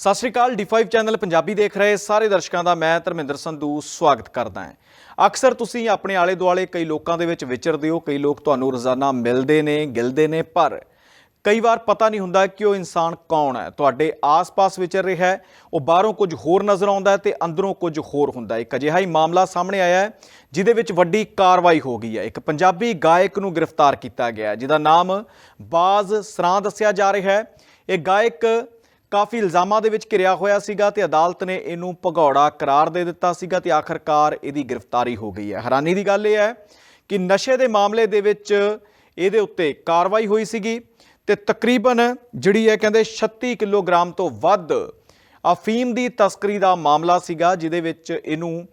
ਸਤਿ ਸ਼੍ਰੀ ਅਕਾਲ D5 channel Punjabi ਦੇਖ ਰਹੇ ਸਾਰੇ ਦਰਸ਼ਕਾਂ ਦਾ, ਮੈਂ ਧਰਮਿੰਦਰ ਸੰਧੂ, ਸਵਾਗਤ ਕਰਦਾ ਹਾਂ। ਅਕਸਰ ਤੁਸੀਂ ਆਪਣੇ ਆਲੇ ਦੁਆਲੇ ਕਈ ਲੋਕਾਂ ਦੇ ਵਿੱਚ ਵਿਚਰਦੇ ਹੋ, ਕਈ ਲੋਕ ਤੁਹਾਨੂੰ ਰੋਜ਼ਾਨਾ ਮਿਲਦੇ ਨੇ, ਗਿਲਦੇ ਨੇ, ਪਰ ਕਈ ਵਾਰ ਪਤਾ ਨਹੀਂ ਹੁੰਦਾ ਕਿ ਉਹ ਇਨਸਾਨ ਕੌਣ ਹੈ। ਤੁਹਾਡੇ ਆਸ-ਪਾਸ ਵਿਚਰ ਰਿਹਾ ਹੈ, ਉਹ ਬਾਹਰੋਂ ਕੁਝ ਹੋਰ ਨਜ਼ਰ ਆਉਂਦਾ ਹੈ ਤੇ ਅੰਦਰੋਂ ਕੁਝ ਹੋਰ ਹੁੰਦਾ ਹੈ। ਇੱਕ ਅਜਿਹਾ ਹੀ ਮਾਮਲਾ ਸਾਹਮਣੇ ਆਇਆ ਹੈ, ਜਿਹਦੇ ਵਿੱਚ ਵੱਡੀ ਕਾਰਵਾਈ ਹੋ ਗਈ ਹੈ। ਇੱਕ ਪੰਜਾਬੀ ਗਾਇਕ ਨੂੰ ਗ੍ਰਿਫਤਾਰ ਕੀਤਾ ਗਿਆ, ਜਿਹਦਾ ਨਾਮ ਬਾਜ਼ ਸਰਾਂ ਦੱਸਿਆ ਜਾ ਰਿਹਾ ਹੈ। ਇਹ ਗਾਇਕ ਕਾਫੀ ਇਲਜ਼ਾਮਾਂ ਦੇ ਵਿੱਚ ਘਿਰਿਆ ਹੋਇਆ ਸੀਗਾ ਤੇ ਅਦਾਲਤ ਨੇ ਇਹਨੂੰ ਭਗੌੜਾ ਕਰਾਰ ਦੇ ਦਿੱਤਾ ਸੀਗਾ ਤੇ ਆਖਰਕਾਰ ਇਹਦੀ ਗ੍ਰਿਫਤਾਰੀ ਹੋ ਗਈ ਹੈ। ਹੈਰਾਨੀ ਦੀ ਗੱਲ ਇਹ ਹੈ ਕਿ ਨਸ਼ੇ ਦੇ ਮਾਮਲੇ ਦੇ ਵਿੱਚ ਇਹਦੇ ਉੱਤੇ ਕਾਰਵਾਈ ਹੋਈ ਸੀਗੀ ਤੇ ਤਕਰੀਬਨ ਜਿਹੜੀ ਹੈ ਕਹਿੰਦੇ 36 ਕਿਲੋਗ੍ਰਾਮ ਤੋਂ ਵੱਧ ਅਫੀਮ ਦੀ ਤਸਕਰੀ ਦਾ ਮਾਮਲਾ ਸੀਗਾ, ਜਿਹਦੇ ਵਿੱਚ ਇਹਨੂੰ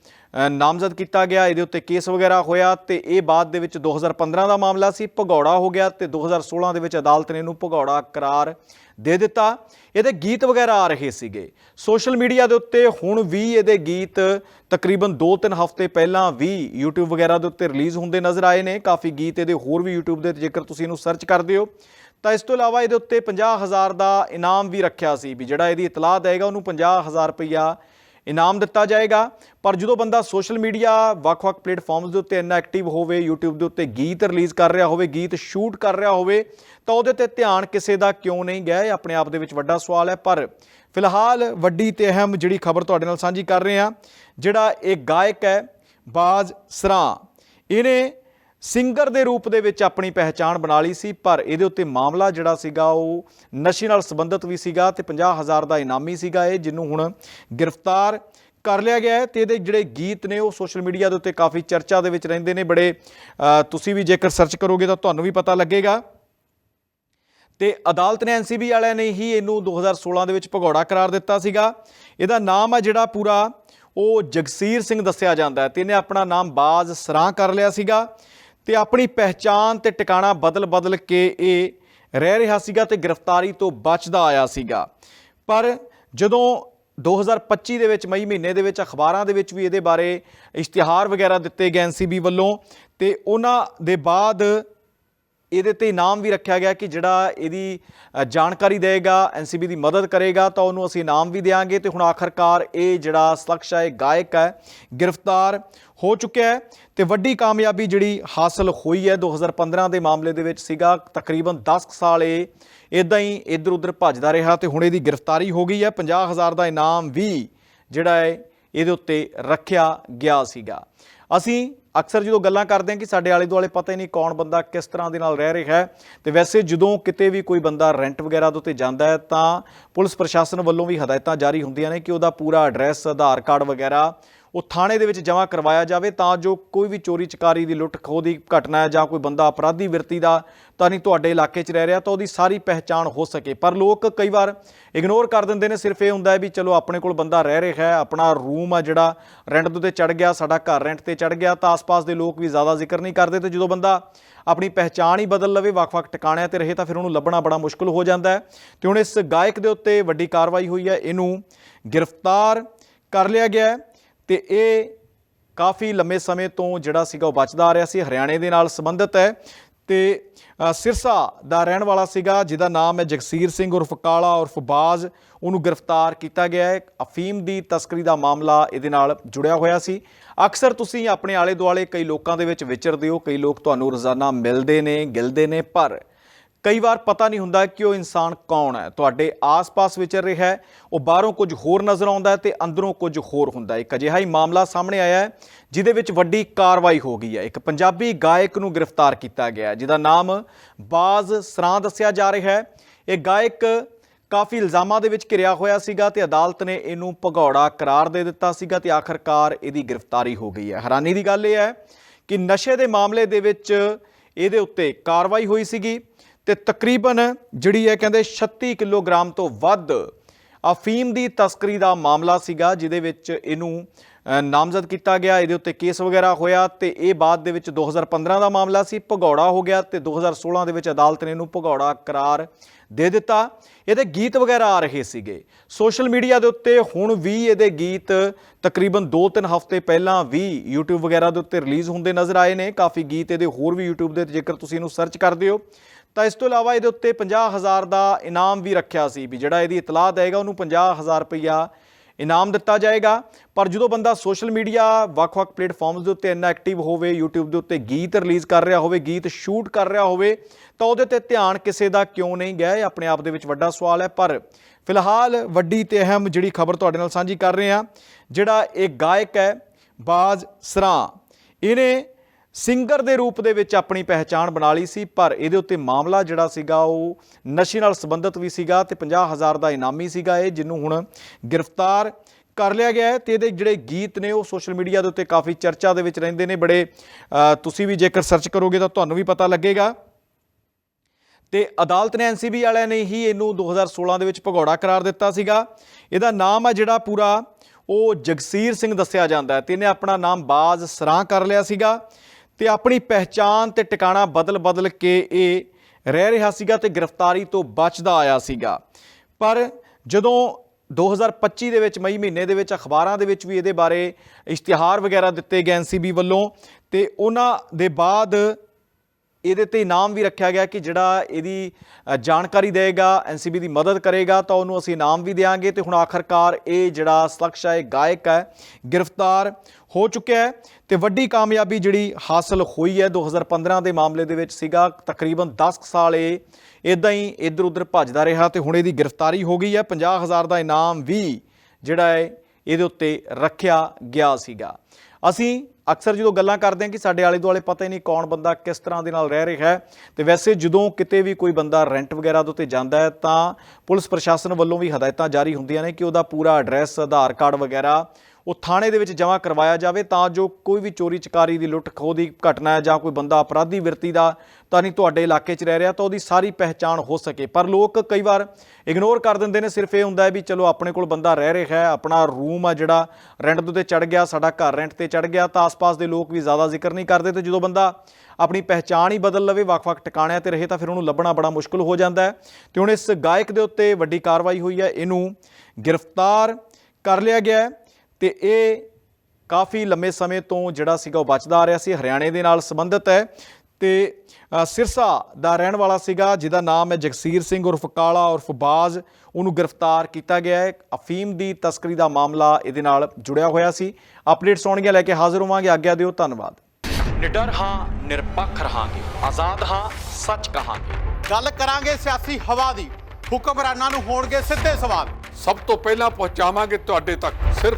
ਨਾਮਜ਼ਦ ਕੀਤਾ ਗਿਆ। ਇਹਦੇ ਉੱਤੇ ਕੇਸ ਵਗੈਰਾ ਹੋਇਆ ਤੇ ਇਹ ਬਾਅਦ ਦੇ ਵਿੱਚ 2015 ਦਾ ਮਾਮਲਾ ਸੀ, ਭਗੌੜਾ ਹੋ ਗਿਆ ਤੇ 2016 ਦੇ ਵਿੱਚ ਅਦਾਲਤ ਨੇ ਇਹਨੂੰ ਭਗੌੜਾ ਕਰਾਰ ਦੇ ਦਿੱਤਾ। ਇਹਦੇ ਗੀਤ ਵਗੈਰਾ ਆ ਰਹੇ ਸੀਗੇ। ਸੋਸ਼ਲ ਮੀਡੀਆ ਦੇ ਉੱਤੇ ਹੁਣ ਵੀ ਇਹਦੇ ਗੀਤ ਤਕਰੀਬਨ 2-3 ਹਫ਼ਤੇ ਪਹਿਲਾਂ ਵੀ YouTube ਵਗੈਰਾ ਦੇ ਉੱਤੇ ਰਿਲੀਜ਼ ਹੁੰਦੇ ਨਜ਼ਰ ਆਏ ਨੇ। ਕਾਫੀ ਗੀਤ ਇਹਦੇ ਹੋਰ ਵੀ YouTube ਦੇ ਜੇਕਰ ਤੁਸੀਂ ਇਹਨੂੰ ਸਰਚ ਕਰਦੇ ਹੋ। ਤਾਂ ਇਸ ਤੋਂ ਇਲਾਵਾ ਇਹਦੇ ਉੱਤੇ 50000 ਦਾ ਇਨਾਮ ਵੀ ਰੱਖਿਆ ਸੀ ਵੀ ਜਿਹੜਾ ਇਹਦੀ ਇਤਲਾਹ ਦੇਗਾ, ਉਹਨੂੰ 50000 ਰੁਪਈਆ ਇਨਾਮ ਦਿੱਤਾ ਜਾਏਗਾ। ਪਰ ਜਦੋਂ ਬੰਦਾ ਸੋਸ਼ਲ ਮੀਡੀਆ ਵੱਖ-ਵੱਖ ਪਲੇਟਫਾਰਮਸ ਦੇ ਉੱਤੇ ਇੰਨਾ ਐਕਟਿਵ ਹੋਵੇ, YouTube ਦੇ ਉੱਤੇ ਗੀਤ ਰਿਲੀਜ਼ ਕਰ ਰਿਹਾ ਹੋਵੇ, ਗੀਤ ਸ਼ੂਟ ਕਰ ਰਿਹਾ ਹੋਵੇ, ਤਾਂ ਉਹਦੇ ਤੇ ਧਿਆਨ ਕਿਸੇ ਦਾ ਕਿਉਂ ਨਹੀਂ ਗਿਆ? ਇਹ ਆਪਣੇ ਆਪ ਦੇ ਵਿੱਚ ਵੱਡਾ ਸਵਾਲ ਹੈ। ਪਰ ਫਿਲਹਾਲ ਵੱਡੀ ਤੇ ਅਹਿਮ ਜਿਹੜੀ ਖਬਰ ਤੁਹਾਡੇ ਨਾਲ ਸਾਂਝੀ ਕਰ ਰਹੇ ਹਾਂ, ਜਿਹੜਾ ਇਹ ਗਾਇਕ ਹੈ ਬਾਜ਼ ਸਰਾ, ਇਹਨੇ ਸਿੰਗਰ ਦੇ ਰੂਪ ਦੇ ਵਿੱਚ ਆਪਣੀ ਪਹਿਚਾਣ ਬਣਾ ਲਈ ਸੀ, ਪਰ ਇਹਦੇ ਉੱਤੇ ਮਾਮਲਾ ਜਿਹੜਾ ਸੀਗਾ, ਉਹ ਨਸ਼ੇ ਨਾਲ ਸੰਬੰਧਿਤ ਵੀ ਸੀਗਾ ਤੇ 50000 ਦਾ ਇਨਾਮੀ ਸੀਗਾ ਇਹ, ਜਿਹਨੂੰ ਹੁਣ ਗ੍ਰਿਫਤਾਰ ਕਰ ਲਿਆ ਗਿਆ ਹੈ ਤੇ ਇਹਦੇ ਜਿਹੜੇ ਗੀਤ ਨੇ, ਉਹ ਸੋਸ਼ਲ ਮੀਡੀਆ ਦੇ ਉੱਤੇ ਕਾਫੀ ਚਰਚਾ ਦੇ ਵਿੱਚ ਰਹਿੰਦੇ ਨੇ। ਬੜੇ ਤੁਸੀਂ ਵੀ ਜੇਕਰ ਸਰਚ ਕਰੋਗੇ ਤਾਂ ਤੁਹਾਨੂੰ ਵੀ ਪਤਾ ਲੱਗੇਗਾ। ਤੇ ਅਦਾਲਤ ਨੇ ਐਨਸੀਬੀ ਵਾਲਿਆਂ ਨੇ ਹੀ ਇਹਨੂੰ 2016 ਦੇ ਵਿੱਚ ਭਗੌੜਾ ਕਰਾਰ ਦਿੱਤਾ ਸੀਗਾ। ਇਹਦਾ ਨਾਮ ਆ ਜਿਹੜਾ ਪੂਰਾ, ਉਹ ਜਗਸੀਰ ਸਿੰਘ ਦੱਸਿਆ ਜਾਂਦਾ ਹੈ ਤੇ ਇਹਨੇ ਆਪਣਾ ਨਾਮ ਬਾਜ਼ ਸਰਾਂ ਕਰ ਲਿਆ ਸੀਗਾ। ਤੇ ਆਪਣੀ ਪਹਿਚਾਨ ਤੇ ਟਿਕਾਣਾ ਬਦਲ-ਬਦਲ ਕੇ ਇਹ ਰਹਿ ਰਿਹਾ ਸੀਗਾ ਤੇ ਗ੍ਰਿਫਤਾਰੀ ਤੋਂ ਬਚਦਾ ਆਇਆ ਸੀਗਾ। ਪਰ ਜਦੋਂ 2025 ਦੇ ਵਿੱਚ ਮਈ ਮਹੀਨੇ ਦੇ ਵਿੱਚ ਅਖਬਾਰਾਂ ਦੇ ਵਿੱਚ ਵੀ ਇਹਦੇ ਬਾਰੇ ਇਸ਼ਤਿਹਾਰ ਵਗੈਰਾ ਦਿੱਤੇ ਗਏ ਐਨਸੀਬੀ ਵੱਲੋਂ ਤੇ ਉਹਨਾਂ ਦੇ ਬਾਅਦ ਇਹਦੇ ਤੇ ਇਨਾਮ ਵੀ ਰੱਖਿਆ ਗਿਆ ਕਿ ਜਿਹੜਾ ਇਹਦੀ ਅ, ਜਾਣਕਾਰੀ ਦੇਗਾ ਐਨਸੀਬੀ ਦੀ ਮਦਦ ਕਰੇਗਾ ਤਾਂ ਉਹਨੂੰ ਅਸੀਂ ਇਨਾਮ ਵੀ ਦੇਵਾਂਗੇ ਤੇ ਹੁਣ ਆਖਰਕਾਰ ਇਹ ਜਿਹੜਾ ਸ਼ਖਸ ਹੈ ਇਹ ਗਾਇਕ ਹੈ ਗ੍ਰਿਫਤਾਰ ਹੋ ਚੁੱਕਿਆ ਹੈ ਤੇ ਵੱਡੀ ਕਾਮਯਾਬੀ ਜਿਹੜੀ ਹਾਸਲ ਹੋਈ ਹੈ 2015 ਦੇ ਮਾਮਲੇ ਦੇ ਵਿੱਚ ਸੀਗਾ। ਤਕਰੀਬਨ 10 ਕੁ ਸਾਲ ਇਹ ਇਦਾਂ ਹੀ ਇੱਧਰ ਉੱਧਰ ਭੱਜਦਾ ਰਿਹਾ ਤੇ ਹੁਣ ਇਹਦੀ ਗ੍ਰਿਫਤਾਰੀ ਹੋ ਗਈ ਹੈ। 50000 ਦਾ ਇਨਾਮ ਵੀ ਜਿਹੜਾ ਹੈ ਇਹਦੇ ਉੱਤੇ ਰੱਖਿਆ ਗਿਆ ਸੀਗਾ। ਅਸੀਂ ਅਕਸਰ ਜਦੋਂ ਗੱਲਾਂ ਕਰਦੇ ਹਾਂ ਕਿ ਸਾਡੇ ਆਲੇ ਦੁਆਲੇ ਪਤਾ ਹੀ ਨਹੀਂ ਕੌਣ ਬੰਦਾ ਕਿਸ ਤਰ੍ਹਾਂ ਦੇ ਨਾਲ ਰਹਿ ਰਿਹਾ ਹੈ, ਤੇ ਵੈਸੇ ਜਦੋਂ ਕਿਤੇ ਵੀ ਕੋਈ ਬੰਦਾ ਰੈਂਟ ਵਗੈਰਾ ਦੇ ਉੱਤੇ ਜਾਂਦਾ ਹੈ, ਤਾਂ ਪੁਲਿਸ ਪ੍ਰਸ਼ਾਸਨ ਵੱਲੋਂ ਵੀ ਹਦਾਇਤਾਂ ਜਾਰੀ ਹੁੰਦੀਆਂ ਨੇ ਕਿ ਉਹਦਾ ਪੂਰਾ ਐਡਰੈਸ, ਆਧਾਰ ਕਾਰਡ ਵਗੈਰਾ ਉਹ ਥਾਣੇ ਦੇ ਵਿੱਚ ਜਮ੍ਹਾਂ ਕਰਵਾਇਆ ਜਾਵੇ ਤਾਂ ਜੋ ਕੋਈ ਵੀ ਚੋਰੀ ਚਕਾਰੀ ਦੀ ਲੁੱਟ ਖੋਹ ਦੀ ਘਟਨਾ ਹੈ ਜਾਂ ਕੋਈ ਬੰਦਾ ਅਪਰਾਧੀ ਵਿਰਤੀ ਦਾ ਤਾਂ ਨਹੀਂ ਤੁਹਾਡੇ ਇਲਾਕੇ 'ਚ ਰਹਿ ਰਿਹਾ ਤਾਂ ਉਹਦੀ ਸਾਰੀ ਪਹਿਚਾਣ ਹੋ ਸਕੇ। ਪਰ ਲੋਕ ਕਈ ਵਾਰ ਇਗਨੋਰ ਕਰ ਦਿੰਦੇ ਨੇ, ਸਿਰਫ ਇਹ ਹੁੰਦਾ ਹੈ ਵੀ ਚਲੋ ਆਪਣੇ ਕੋਲ ਬੰਦਾ ਰਹਿ ਰਿਹਾ ਹੈ, ਆਪਣਾ ਰੂਮ ਆ ਜਿਹੜਾ ਰੈਂਟ ਦੇ ਉੱਤੇ ਚੜ ਗਿਆ, ਸਾਡਾ ਘਰ ਰੈਂਟ ਤੇ ਚੜ ਗਿਆ, ਤਾਂ ਆਸ-ਪਾਸ ਦੇ ਲੋਕ ਵੀ ਜ਼ਿਆਦਾ ਜ਼ਿਕਰ ਨਹੀਂ ਕਰਦੇ ਤੇ ਜਦੋਂ ਬੰਦਾ ਆਪਣੀ ਪਹਿਚਾਣ ਹੀ ਬਦਲ ਲਵੇ, ਵੱਖ-ਵੱਖ ਟਿਕਾਣਿਆਂ ਤੇ ਰਹੇ ਤਾਂ ਫਿਰ ਉਹਨੂੰ ਲੱਭਣਾ ਬੜਾ ਮੁਸ਼ਕਲ ਹੋ ਜਾਂਦਾ ਹੈ। ਤੇ ਹੁਣ ਇਸ ਗਾਇਕ ਦੇ ਉੱਤੇ ਵੱਡੀ ਕਾਰਵਾਈ ਹੋਈ ਹੈ, ਇਹਨੂੰ ਗ੍ਰਿਫਤਾਰ ਕਰ ਲਿਆ ਗਿਆ ਹੈ। ਤੇ ਇਹ ਕਾਫੀ ਲੰਮੇ ਸਮੇਂ ਤੋਂ ਜਿਹੜਾ ਸੀਗਾ ਉਹ ਬਚਦਾ ਆ ਰਿਹਾ ਸੀ, ਹਰਿਆਣੇ ਦੇ ਨਾਲ ਸੰਬੰਧਿਤ ਹੈ। ਤੇ ਸਿਰਸਾ ਦਾ ਰਹਿਣ ਵਾਲਾ ਸੀਗਾ, ਜਿਹਦਾ ਨਾਮ ਹੈ ਜਗਸੀਰ ਸਿੰਘ ਉਰਫ ਕਾਲਾ ਉਰਫ ਬਾਜ਼। ਉਹਨੂੰ ਗ੍ਰਿਫਤਾਰ ਕੀਤਾ ਗਿਆ ਹੈ। ਅਫੀਮ ਦੀ ਤਸਕਰੀ ਦਾ ਮਾਮਲਾ ਇਹਦੇ ਨਾਲ ਜੁੜਿਆ ਹੋਇਆ ਸੀ। ਅਕਸਰ ਤੁਸੀਂ ਆਪਣੇ ਆਲੇ ਦੁਆਲੇ ਕਈ ਲੋਕਾਂ ਦੇ ਵਿੱਚ ਵਿਚਰਦੇ ਹੋ, ਕਈ ਲੋਕ ਤੁਹਾਨੂੰ ਰੋਜ਼ਾਨਾ ਮਿਲਦੇ ਨੇ, ਗਿਲਦੇ ਨੇ, ਪਰ ਕਈ ਵਾਰ ਪਤਾ ਨਹੀਂ ਹੁੰਦਾ ਕਿ ਉਹ ਇਨਸਾਨ ਕੌਣ ਹੈ। ਤੁਹਾਡੇ ਆਸ-ਪਾਸ ਵਿਚਰ ਰਿਹਾ ਹੈ ਉਹ ਬਾਹਰੋਂ ਕੁਝ ਹੋਰ ਨਜ਼ਰ ਆਉਂਦਾ ਹੈ ਤੇ ਅੰਦਰੋਂ ਕੁਝ ਹੋਰ ਹੁੰਦਾ ਹੈ। ਇੱਕ ਅਜਿਹਾ ਹੀ ਮਾਮਲਾ ਸਾਹਮਣੇ ਆਇਆ ਹੈ ਜਿਹਦੇ ਵਿੱਚ ਵੱਡੀ ਕਾਰਵਾਈ ਹੋ ਗਈ ਹੈ। ਇੱਕ ਪੰਜਾਬੀ ਗਾਇਕ ਨੂੰ ਗ੍ਰਿਫਤਾਰ ਕੀਤਾ ਗਿਆ ਹੈ, ਜਿਹਦਾ ਨਾਮ ਬਾਜ਼ ਸਰਾਂ ਦੱਸਿਆ ਜਾ ਰਿਹਾ ਹੈ। ਇਹ ਗਾਇਕ ਕਾਫੀ ਇਲਜ਼ਾਮਾਂ ਦੇ ਵਿੱਚ ਘਿਰਿਆ ਹੋਇਆ ਸੀਗਾ ਤੇ ਅਦਾਲਤ ਨੇ ਇਹਨੂੰ ਭਗੌੜਾ ਕਰਾਰ ਦੇ ਦਿੱਤਾ ਸੀਗਾ ਤੇ ਆਖਰਕਾਰ ਇਹਦੀ ਗ੍ਰਿਫਤਾਰੀ ਹੋ ਗਈ ਹੈ। ਹੈਰਾਨੀ ਦੀ ਗੱਲ ਇਹ ਹੈ ਕਿ ਨਸ਼ੇ ਦੇ ਮਾਮਲੇ ਦੇ ਵਿੱਚ ਇਹਦੇ ਉੱਤੇ ਕਾਰਵਾਈ ਹੋਈ ਸੀਗੀ। ਤੇ ਤਕਰੀਬਨ ਜਿਹੜੀ ਹੈ ਕਹਿੰਦੇ 36 ਕਿਲੋਗ੍ਰਾਮ ਤੋਂ ਵੱਧ ਅਫੀਮ ਦੀ ਤਸਕਰੀ ਦਾ ਮਾਮਲਾ ਸੀਗਾ, ਜਿਹਦੇ ਵਿੱਚ ਇਹਨੂੰ ਨਾਮਜ਼ਦ ਕੀਤਾ ਗਿਆ। ਇਹਦੇ ਉੱਤੇ ਕੇਸ ਵਗੈਰਾ ਹੋਇਆ ਤੇ ਇਹ ਬਾਅਦ ਦੇ ਵਿੱਚ 2015 ਦਾ ਮਾਮਲਾ ਸੀ, ਭਗੌੜਾ ਹੋ ਗਿਆ ਤੇ 2016 ਦੇ ਵਿੱਚ ਅਦਾਲਤ ਨੇ ਇਹਨੂੰ ਭਗੌੜਾ ਕਰਾਰ ਦੇ ਦਿੱਤਾ। ਇਹਦੇ ਗੀਤ ਵਗੈਰਾ ਆ ਰਹੇ ਸੀਗੇ। ਸੋਸ਼ਲ ਮੀਡੀਆ ਦੇ ਉੱਤੇ ਹੁਣ ਵੀ ਇਹਦੇ ਗੀਤ ਤਕਰੀਬਨ 2-3 ਹਫ਼ਤੇ ਪਹਿਲਾਂ ਵੀ YouTube ਵਗੈਰਾ ਦੇ ਉੱਤੇ ਰਿਲੀਜ਼ ਹੁੰਦੇ ਨਜ਼ਰ ਆਏ ਨੇ। ਕਾਫੀ ਗੀਤ ਇਹਦੇ ਹੋਰ ਵੀ YouTube ਦੇ ਜੇਕਰ ਤੁਸੀਂ ਇਹਨੂੰ ਸਰਚ ਕਰਦੇ ਹੋ। ਤਾਂ ਇਸ ਤੋਂ ਇਲਾਵਾ ਇਹਦੇ ਉੱਤੇ 50000 ਦਾ ਇਨਾਮ ਵੀ ਰੱਖਿਆ ਸੀ ਵੀ ਜਿਹੜਾ ਇਹਦੀ ਇਤਲਾਹ ਦੇਗਾ, ਉਹਨੂੰ 50000 ਰੁਪਈਆ ਇਨਾਮ ਦਿੱਤਾ ਜਾਏਗਾ। ਪਰ ਜਦੋਂ ਬੰਦਾ ਸੋਸ਼ਲ ਮੀਡੀਆ ਵੱਖ-ਵੱਖ ਪਲੇਟਫਾਰਮਸ ਦੇ ਉੱਤੇ ਇੰਨਾ ਐਕਟਿਵ ਹੋਵੇ, YouTube ਦੇ ਉੱਤੇ ਗੀਤ ਰਿਲੀਜ਼ ਕਰ ਰਿਹਾ ਹੋਵੇ, ਗੀਤ ਸ਼ੂਟ ਕਰ ਰਿਹਾ ਹੋਵੇ, ਤਾਂ ਉਹਦੇ ਤੇ ਧਿਆਨ ਕਿਸੇ ਦਾ ਕਿਉਂ ਨਹੀਂ ਗਿਆ, ਇਹ ਆਪਣੇ ਆਪ ਦੇ ਵਿੱਚ ਵੱਡਾ ਸਵਾਲ ਹੈ। ਪਰ ਫਿਲਹਾਲ ਵੱਡੀ ਤੇ ਅਹਿਮ ਜਿਹੜੀ ਖਬਰ ਤੁਹਾਡੇ ਨਾਲ ਸਾਂਝੀ ਕਰ ਰਹੇ ਹਾਂ, ਜਿਹੜਾ ਇਹ ਗਾਇਕ ਹੈ ਬਾਜ਼ ਸਰਾ, ਇਹਨੇ ਸਿੰਗਰ ਦੇ ਰੂਪ ਦੇ ਵਿੱਚ ਆਪਣੀ ਪਹਿਚਾਣ ਬਣਾ ਲਈ ਸੀ, ਪਰ ਇਹਦੇ ਉੱਤੇ ਮਾਮਲਾ ਜਿਹੜਾ ਸੀਗਾ, ਉਹ ਨਸ਼ੇ ਨਾਲ ਸੰਬੰਧਿਤ ਵੀ ਸੀਗਾ ਤੇ 50000 ਦਾ ਇਨਾਮੀ ਸੀਗਾ ਇਹ, ਜਿਹਨੂੰ ਹੁਣ ਗ੍ਰਿਫਤਾਰ ਕਰ ਲਿਆ ਗਿਆ ਹੈ ਤੇ ਇਹਦੇ ਜਿਹੜੇ ਗੀਤ ਨੇ, ਉਹ ਸੋਸ਼ਲ ਮੀਡੀਆ ਦੇ ਉੱਤੇ ਕਾਫੀ ਚਰਚਾ ਦੇ ਵਿੱਚ ਰਹਿੰਦੇ ਨੇ। ਬੜੇ ਤੁਸੀਂ ਵੀ ਜੇਕਰ ਸਰਚ ਕਰੋਗੇ ਤਾਂ ਤੁਹਾਨੂੰ ਵੀ ਪਤਾ ਲੱਗੇਗਾ। ਤੇ ਅਦਾਲਤ ਨੇ ਐਨਸੀਬੀ ਵਾਲਿਆਂ ਨੇ ਹੀ ਇਹਨੂੰ 2016 ਦੇ ਵਿੱਚ ਭਗੌੜਾ ਕਰਾਰ ਦਿੱਤਾ ਸੀਗਾ। ਇਹਦਾ ਨਾਮ ਹੈ ਜਿਹੜਾ ਪੂਰਾ, ਉਹ ਜਗਸੀਰ ਸਿੰਘ ਦੱਸਿਆ ਜਾਂਦਾ ਹੈ ਤੇ ਇਹਨੇ ਆਪਣਾ ਨਾਮ ਬਾਜ਼ ਸਰਾਂ ਕਰ ਲਿਆ ਸੀਗਾ। ਤੇ ਆਪਣੀ ਪਹਿਚਾਨ ਤੇ ਟਿਕਾਣਾ ਬਦਲ-ਬਦਲ ਕੇ ਇਹ ਰਹਿ ਰਿਹਾ ਸੀਗਾ ਤੇ ਗ੍ਰਿਫਤਾਰੀ ਤੋਂ ਬਚਦਾ ਆਇਆ ਸੀਗਾ। ਪਰ ਜਦੋਂ 2025 ਦੇ ਵਿੱਚ ਮਈ ਮਹੀਨੇ ਦੇ ਵਿੱਚ ਅਖਬਾਰਾਂ ਦੇ ਵਿੱਚ ਵੀ ਇਹਦੇ ਬਾਰੇ ਇਸ਼ਤਿਹਾਰ ਵਗੈਰਾ ਦਿੱਤੇ ਗਏ ਐਨਸੀਬੀ ਵੱਲੋਂ ਤੇ ਉਹਨਾਂ ਦੇ ਬਾਅਦ ਇਹਦੇ ਤੇ ਇਨਾਮ ਵੀ ਰੱਖਿਆ ਗਿਆ ਕਿ ਜਿਹੜਾ ਇਹਦੀ ਅ, ਜਾਣਕਾਰੀ ਦੇਗਾ ਐਨਸੀਬੀ ਦੀ ਮਦਦ ਕਰੇਗਾ ਤਾਂ ਉਹਨੂੰ ਅਸੀਂ ਇਨਾਮ ਵੀ ਦੇਵਾਂਗੇ ਤੇ ਹੁਣ ਆਖਰਕਾਰ ਇਹ ਜਿਹੜਾ ਸ਼ਖਸ ਹੈ ਇਹ ਗਾਇਕ ਹੈ ਗ੍ਰਿਫਤਾਰ ਹੋ ਚੁੱਕਿਆ ਹੈ ਤੇ ਵੱਡੀ ਕਾਮਯਾਬੀ ਜਿਹੜੀ ਹਾਸਲ ਹੋਈ ਹੈ 2015 ਦੇ ਮਾਮਲੇ ਦੇ ਵਿੱਚ ਸੀਗਾ। ਤਕਰੀਬਨ 10 ਕੁ ਸਾਲ ਇਹ ਇਦਾਂ ਹੀ ਇੱਧਰ ਉੱਧਰ ਭੱਜਦਾ ਰਿਹਾ ਤੇ ਹੁਣ ਇਹਦੀ ਗ੍ਰਿਫਤਾਰੀ ਹੋ ਗਈ ਹੈ। 50000 ਦਾ ਇਨਾਮ ਵੀ ਜਿਹੜਾ ਹੈ ਇਹਦੇ ਉੱਤੇ ਰੱਖਿਆ ਗਿਆ ਸੀਗਾ। ਅਸੀਂ ਅਕਸਰ ਜਦੋਂ ਗੱਲਾਂ ਕਰਦੇ ਹਾਂ ਕਿ ਸਾਡੇ ਆਲੇ ਦੁਆਲੇ ਪਤਾ ਹੀ ਨਹੀਂ ਕੌਣ ਬੰਦਾ ਕਿਸ ਤਰ੍ਹਾਂ ਦੇ ਨਾਲ ਰਹਿ ਰਿਹਾ ਹੈ, ਤੇ ਵੈਸੇ ਜਦੋਂ ਕਿਤੇ ਵੀ ਕੋਈ ਬੰਦਾ ਰੈਂਟ ਵਗੈਰਾ ਦੇ ਉੱਤੇ ਜਾਂਦਾ ਹੈ, ਤਾਂ ਪੁਲਿਸ ਪ੍ਰਸ਼ਾਸਨ ਵੱਲੋਂ ਵੀ ਹਦਾਇਤਾਂ ਜਾਰੀ ਹੁੰਦੀਆਂ ਨੇ ਕਿ ਉਹਦਾ ਪੂਰਾ ਐਡਰੈਸ, ਆਧਾਰ ਕਾਰਡ ਵਗੈਰਾ ਉਹ ਥਾਣੇ ਦੇ ਵਿੱਚ ਜਮ੍ਹਾਂ ਕਰਵਾਇਆ ਜਾਵੇ ਤਾਂ ਜੋ ਕੋਈ ਵੀ ਚੋਰੀ ਚਕਾਰੀ ਦੀ ਲੁੱਟ ਖੋਹ ਦੀ ਘਟਨਾ ਹੈ ਜਾਂ ਕੋਈ ਬੰਦਾ ਅਪਰਾਧੀ ਵਿਰਤੀ ਦਾ ਤਾਂ ਨਹੀਂ ਤੁਹਾਡੇ ਇਲਾਕੇ 'ਚ ਰਹਿ ਰਿਹਾ ਤਾਂ ਉਹਦੀ ਸਾਰੀ ਪਹਿਚਾਣ ਹੋ ਸਕੇ। ਪਰ ਲੋਕ ਕਈ ਵਾਰ ਇਗਨੋਰ ਕਰ ਦਿੰਦੇ ਨੇ, ਸਿਰਫ ਇਹ ਹੁੰਦਾ ਹੈ ਵੀ ਚਲੋ ਆਪਣੇ ਕੋਲ ਬੰਦਾ ਰਹਿ ਰਿਹਾ ਹੈ, ਆਪਣਾ ਰੂਮ ਆ ਜਿਹੜਾ ਰੈਂਟ ਦੇ ਉੱਤੇ ਚੜ ਗਿਆ, ਸਾਡਾ ਘਰ ਰੈਂਟ ਤੇ ਚੜ ਗਿਆ, ਤਾਂ ਆਸ-ਪਾਸ ਦੇ ਲੋਕ ਵੀ ਜ਼ਿਆਦਾ ਜ਼ਿਕਰ ਨਹੀਂ ਕਰਦੇ ਤੇ ਜਦੋਂ ਬੰਦਾ ਆਪਣੀ ਪਹਿਚਾਣ ਹੀ ਬਦਲ ਲਵੇ, ਵੱਖ-ਵੱਖ ਟਿਕਾਣਿਆਂ ਤੇ ਰਹੇ ਤਾਂ ਫਿਰ ਉਹਨੂੰ ਲੱਭਣਾ ਬੜਾ ਮੁਸ਼ਕਲ ਹੋ ਜਾਂਦਾ ਹੈ। ਤੇ ਹੁਣ ਇਸ ਗਾਇਕ ਦੇ ਉੱਤੇ ਵੱਡੀ ਕਾਰਵਾਈ ਹੋਈ ਹੈ, ਇਹਨੂੰ ਗ੍ਰਿਫਤਾਰ ਕਰ ਲਿਆ ਗਿਆ ਹੈ। ਤੇ ਇਹ ਕਾਫੀ ਲੰਮੇ ਸਮੇਂ ਤੋਂ ਜਿਹੜਾ ਸੀਗਾ ਉਹ ਬਚਦਾ ਆ ਰਿਹਾ ਸੀ ਹਰਿਆਣੇ ਦੇ ਨਾਲ ਸੰਬੰਧਿਤ ਹੈ। ਤੇ ਸਿਰਸਾ ਦਾ ਰਹਿਣ ਵਾਲਾ ਸੀਗਾ ਜਿਹਦਾ ਨਾਮ ਹੈ ਜਗਸੀਰ ਸਿੰਘ ਉਰਫ ਕਾਲਾ ਉਰਫ ਬਾਜ਼। ਉਹਨੂੰ ਗ੍ਰਿਫਤਾਰ ਕੀਤਾ ਗਿਆ ਹੈ। ਅਫੀਮ ਦੀ ਤਸਕਰੀ ਦਾ ਮਾਮਲਾ ਇਹਦੇ ਨਾਲ ਜੁੜਿਆ ਹੋਇਆ ਸੀ। ਅਪਡੇਟਸ ਆਉਣਗੀਆਂ ਲੈ ਕੇ ਹਾਜ਼ਰ ਹੋਵਾਂਗੇ। ਆਗਿਆ ਦਿਓ ਧੰਨਵਾਦ। ਨਿਡਰ ਹਾਂ ਨਿਰਪੱਖ ਰਹਾਂਗੇ। ਆਜ਼ਾਦ ਹਾਂ ਸੱਚ ਕਹਾਂਗੇ। ਗੱਲ ਕਰਾਂਗੇ ਸਿਆਸੀ ਹਵਾ ਦੀ। ਹੁਕਮਰਾਨਾਂ ਨੂੰ ਹੋਣਗੇ ਸਿੱਧੇ ਸਵਾਲ। ਸਭ ਤੋਂ ਪਹਿਲਾਂ ਪਹੁੰਚਾਵਾਂਗੇ ਤੁਹਾਡੇ ਤੱਕ। ਸਿਰਫ